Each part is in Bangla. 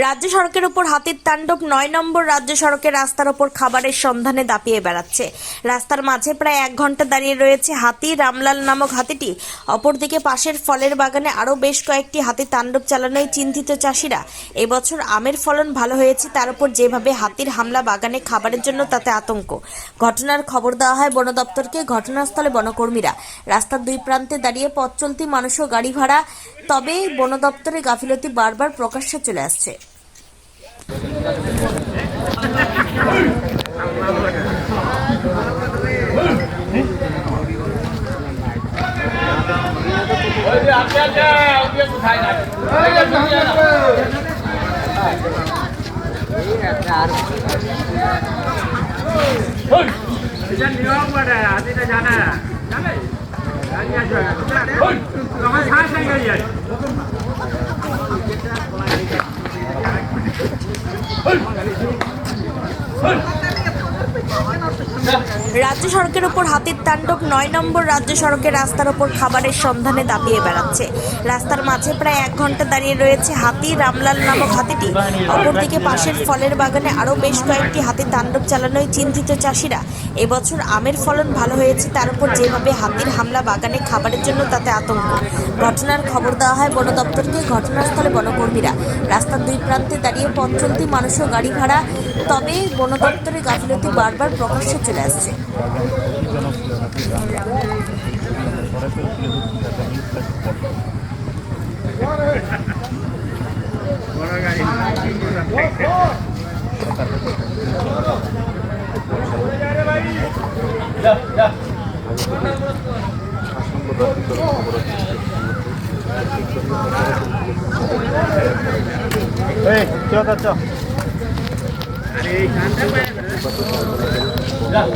রাজ্য সড়কের উপর হাতির তাণ্ডব, নয় নম্বর রাজ্য সড়কের রাস্তার ওপর খাবারের সন্ধানে দাপিয়ে বেড়াচ্ছে। রাস্তার মাঝে প্রায় এক ঘণ্টা দাঁড়িয়ে রয়েছে হাতি। রামলাল নামক হাতিটি অপরদিকে পাশের ফলের বাগানে আরও বেশ কয়েকটি হাতি তাণ্ডব চালানোয় চিন্তিত চাষিরা। এবছর আমের ফলন ভালো হয়েছে, তার উপর যেভাবে হাতির হামলা বাগানে খাবারের জন্য তাতে আতঙ্ক। ঘটনার খবর দেওয়া হয় বন দপ্তরকে। ঘটনাস্থলে বনকর্মীরা রাস্তার দুই প্রান্তে দাঁড়িয়ে পথ চলতি মানুষ ও গাড়ি ভাড়া তবে বন দপ্তরের গাফিলতি বারবার প্রকাশ্যে চলে আসছে। জানে। জানে? জানি রাজ্য সড়কের ওপর হাতির তাণ্ডব নয় নম্বর রাজ্য সড়কের রাস্তার ওপর খাবারের সন্ধানে দাপিয়ে বেড়াচ্ছে। রাস্তার মাঝে প্রায় এক ঘণ্টা দাঁড়িয়ে রয়েছে হাতি, রামলাল নামক হাতিটি। অপরদিকে পাশের ফলের বাগানে আরও বেশ কয়েকটি হাতি তাণ্ডব চালানোয় চিন্তিত চাষিরা। এবছর আমের ফলন ভালো হয়েছে, তার উপর যেভাবে হাতির হামলা বাগানে খাবারের জন্য তাতে আতঙ্ক। ঘটনার খবর দেওয়া হয় বন দপ্তরকে ঘটনাস্থলে বনকর্মীরা। রাস্তার দুই প্রান্তে দাঁড়িয়ে পথ চলতি মানুষ ও গাড়ি ভাড়া। তবে বন দপ্তরের গাফিলতি বারবার প্রকাশ্যে চলে আসছে। বড় গাড়ি এই চ চ আরে Hey!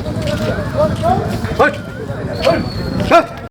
Hey!